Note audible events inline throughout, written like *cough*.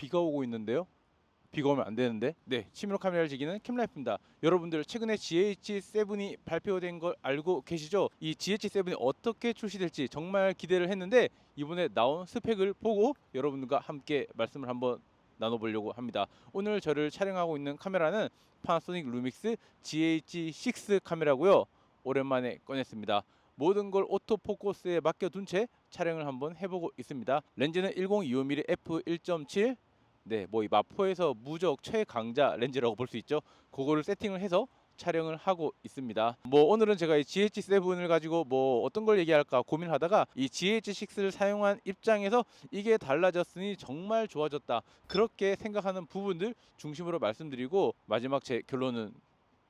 비가 오고 있는데요. 비가 오면 안 되는데. 네, 치밀로 카메라를 즐기는 캠라이프입니다. 여러분들 최근에 GH7이 발표된 걸 알고 계시죠? 이 GH7이 어떻게 출시될지 정말 기대를 했는데 이번에 나온 스펙을 보고 여러분들과 함께 말씀을 한번 나눠보려고 합니다. 오늘 저를 촬영하고 있는 카메라는 파나소닉 루믹스 GH6 카메라고요. 오랜만에 꺼냈습니다. 모든 걸 오토포커스에 맡겨둔 채 촬영을 한번 해보고 있습니다. 렌즈는 1025mm f1.7 네, 뭐 이 마포에서 무적 최강자 렌즈라고 볼 수 있죠. 그거를 세팅을 해서 촬영을 하고 있습니다. 뭐 오늘은 제가 이 GH7을 가지고 뭐 어떤 걸 얘기할까 고민하다가 이 GH6를 사용한 입장에서 이게 달라졌으니 정말 좋아졌다. 그렇게 생각하는 부분들 중심으로 말씀드리고 마지막 제 결론은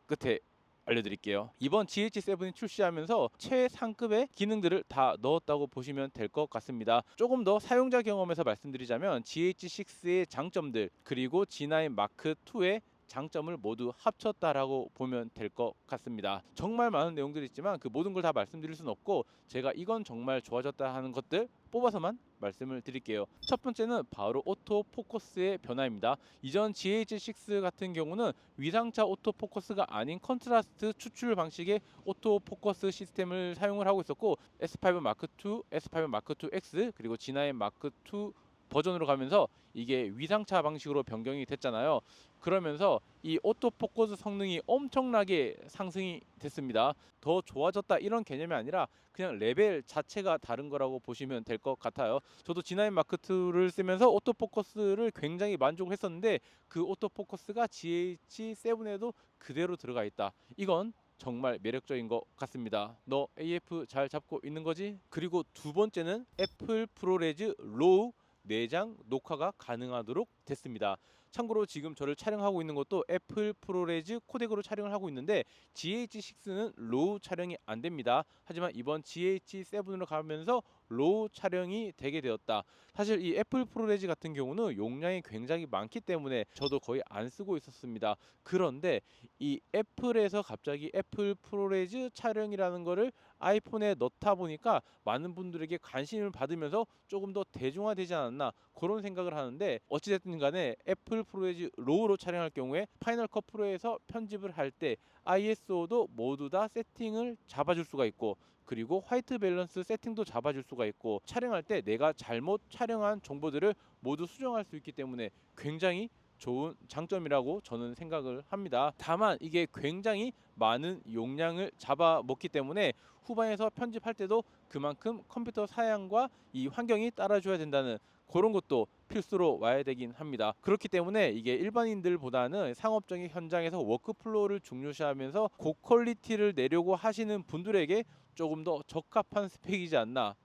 끝에 알려드릴게요. 이번 GH7이 출시하면서 최상급의 기능들을 다 넣었다고 보시면 될 것 같습니다. 조금 더 사용자 경험에서 말씀드리자면 GH6의 장점들 그리고 G9 마크 2의 장점을 모두 합쳤다라고 보면 될 것 같습니다. 정말 많은 내용들이 있지만 그 모든 걸 다 말씀드릴 수는 없고 제가 이건 정말 좋아졌다 하는 것들 뽑아서만 말씀을 드릴게요. 첫 번째는 바로 오토 포커스의 변화입니다. 이전 GH6 같은 경우는 위상차 오토 포커스가 아닌 컨트라스트 추출 방식의 오토 포커스 시스템을 사용을 하고 있었고 S5 마크 2, S5 마크 2 X 그리고 G9 마크 2 버전으로 가면서 이게 위상차 방식으로 변경이 됐잖아요. 그러면서 이 오토 포커스 성능이 엄청나게 상승이 됐습니다. 더 좋아졌다 이런 개념이 아니라 그냥 레벨 자체가 다른 거라고 보시면 될 것 같아요. 저도 G9 마크 2를 쓰면서 오토 포커스를 굉장히 만족을 했었는데 그 오토 포커스가 GH7에도 그대로 들어가 있다. 이건 정말 매력적인 것 같습니다. 너 AF 잘 잡고 있는 거지? 그리고 두 번째는 애플 프로레즈 로우 내장 녹화가 가능하도록 됐습니다. 참고로 지금 저를 촬영하고 있는 것도 애플 프로레즈 코덱으로 촬영을 하고 있는데 GH6는 로우 촬영이 안 됩니다. 하지만 이번 GH7으로 가면서 로우 촬영이 되게 되었다. 사실 이 애플 프로레즈 같은 경우는 용량이 굉장히 많기 때문에 저도 거의 안 쓰고 있었습니다. 그런데 이 애플에서 갑자기 애플 프로레즈 촬영이라는 거를 아이폰에 넣다 보니까 많은 분들에게 관심을 받으면서 조금 더 대중화되지 않았나 그런 생각을 하는데 어찌됐든 간에 애플 프로레즈 로우로 촬영할 경우에 파이널 컷 프로에서 편집을 할 때 ISO도 모두 다 세팅을 잡아줄 수가 있고 그리고 화이트 밸런스 세팅도 잡아줄 수가 있고 촬영할 때 내가 잘못 촬영한 정보들을 모두 수정할 수 있기 때문에 굉장히 좋은 장점이라고 저는 생각을 합니다. 다만 이게 굉장히 많은 용량을 잡아먹기 때문에 후반에서 편집할 때도 그만큼 컴퓨터 사양과 이 환경이 따라줘야 된다는 그런 것도 필수로 와야 되긴 합니다. 그렇기 때문에 이게 일반인들보다는 상업적인 현장에서 워크플로우를 중요시하면서 고퀄리티를 내려고 하시는 분들에게 조금 더 적합한 스펙이지 않나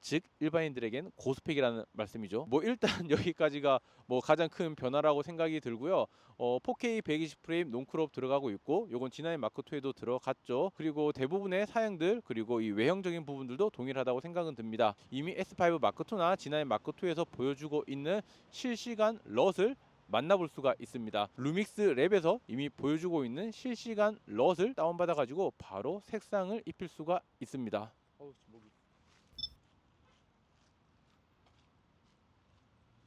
즉 일반인들에겐 고스펙이라는 말씀이죠. 뭐 일단 *laughs* 여기까지가 뭐 가장 큰 변화라고 생각이 들고요. 어, 4K 120 프레임 논크롭 들어가고 있고 요건 G9 마크 2에도 들어갔죠. 그리고 대부분의 사양들 그리고 이 외형적인 부분들도 동일하다고 생각은 듭니다. 이미 S5 마크 2나 G9 마크 2에서 보여주고 있는 실시간 럿을 만나볼 수가 있습니다. 루믹스 랩에서 이미 보여주고 있는 실시간 럿을 다운받아 가지고 바로 색상을 입힐 수가 있습니다. 어우, 목이.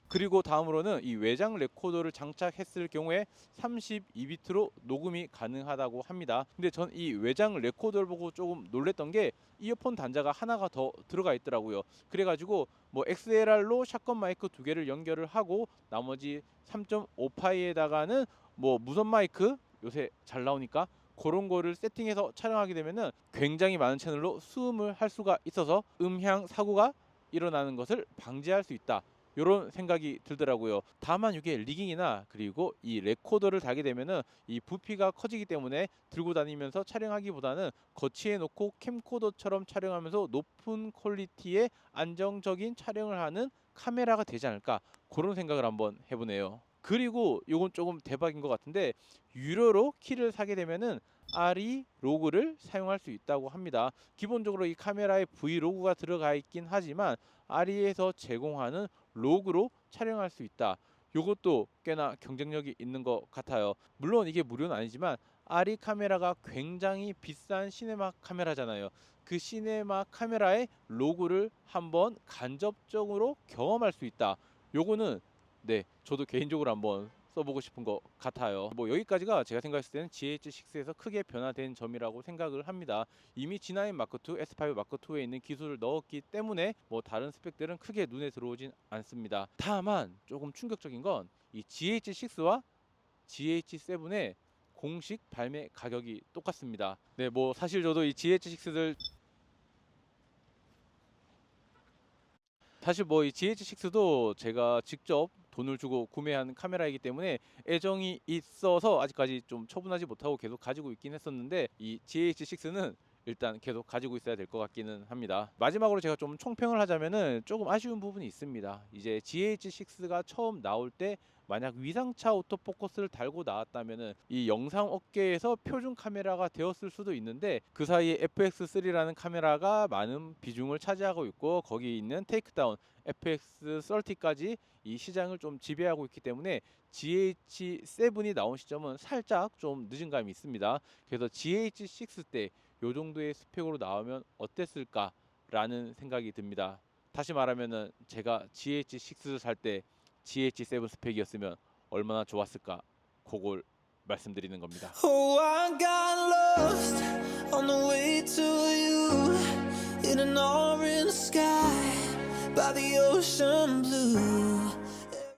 그리고 다음으로는 이 외장 레코더를 장착했을 경우에 32비트로 녹음이 가능하다고 합니다. 근데 전 이 외장 레코더를 보고 조금 놀랬던 게 이어폰 단자가 하나가 더 들어가 있더라고요. 그래가지고 뭐 XLR로 샷건 마이크 두 개를 연결을 하고 나머지 3.5파이에다가는 뭐 무선 마이크 요새 잘 나오니까 그런 거를 세팅해서 촬영하게 되면은 굉장히 많은 채널로 수음을 할 수가 있어서 음향 사고가 일어나는 것을 방지할 수 있다. 이런 생각이 들더라고요. 다만 이게 리깅이나 그리고 이 레코더를 달게 되면은 이 부피가 커지기 때문에 들고 다니면서 촬영하기보다는 거치해 놓고 캠코더처럼 촬영하면서 높은 퀄리티의 안정적인 촬영을 하는 카메라가 되지 않을까 그런 생각을 한번 해보네요. 그리고 이건 조금 대박인 것 같은데 유료로 키를 사게 되면은 RE 로그를 사용할 수 있다고 합니다. 기본적으로 이 카메라에 V 로그가 들어가 있긴 하지만 RE에서 제공하는 로그로 촬영할 수 있다. 이것도 꽤나 경쟁력이 있는 것 같아요. 물론 이게 무료는 아니지만 RE 카메라가 굉장히 비싼 시네마 카메라잖아요. 그 시네마 카메라의 로그를 한번 간접적으로 경험할 수 있다. 요거는 네, 저도 개인적으로 한번 써보고 싶은 것 같아요. 뭐 여기까지가 제가 생각했을 때는 GH6에서 크게 변화된 점이라고 생각을 합니다. 이미 G9 마크 2, S5 마크 2에 있는 기술을 넣었기 때문에 뭐 다른 스펙들은 크게 눈에 들어오진 않습니다. 다만 조금 충격적인 건 이 GH6와 GH7의 공식 발매 가격이 똑같습니다. 네, 뭐 사실 저도 이 GH6를 사실 뭐 이 GH6도 제가 직접 돈을 주고 구매한 카메라이기 때문에 애정이 있어서 아직까지 좀 처분하지 못하고 계속 가지고 있긴 했었는데 이 GH6는 일단 계속 가지고 있어야 될 것 같기는 합니다. 마지막으로 제가 좀 총평을 하자면은 조금 아쉬운 부분이 있습니다. 이제 GH6가 처음 나올 때 만약 위상차 오토포커스를 달고 나왔다면은 이 영상 업계에서 표준 카메라가 되었을 수도 있는데 그 사이에 FX3라는 카메라가 많은 비중을 차지하고 있고 거기 있는 테이크다운 FX30까지 이 시장을 좀 지배하고 있기 때문에 GH7이 나온 시점은 살짝 좀 늦은 감이 있습니다. 그래서 GH6 때 요 정도의 스펙으로 나오면 어땠을까라는 생각이 듭니다. 다시 말하면은 제가 GH6를 살 때 GH7 스펙이었으면 얼마나 좋았을까 그걸 말씀드리는 겁니다. Oh, I got lost on the way to you in an orange sky by the ocean blue.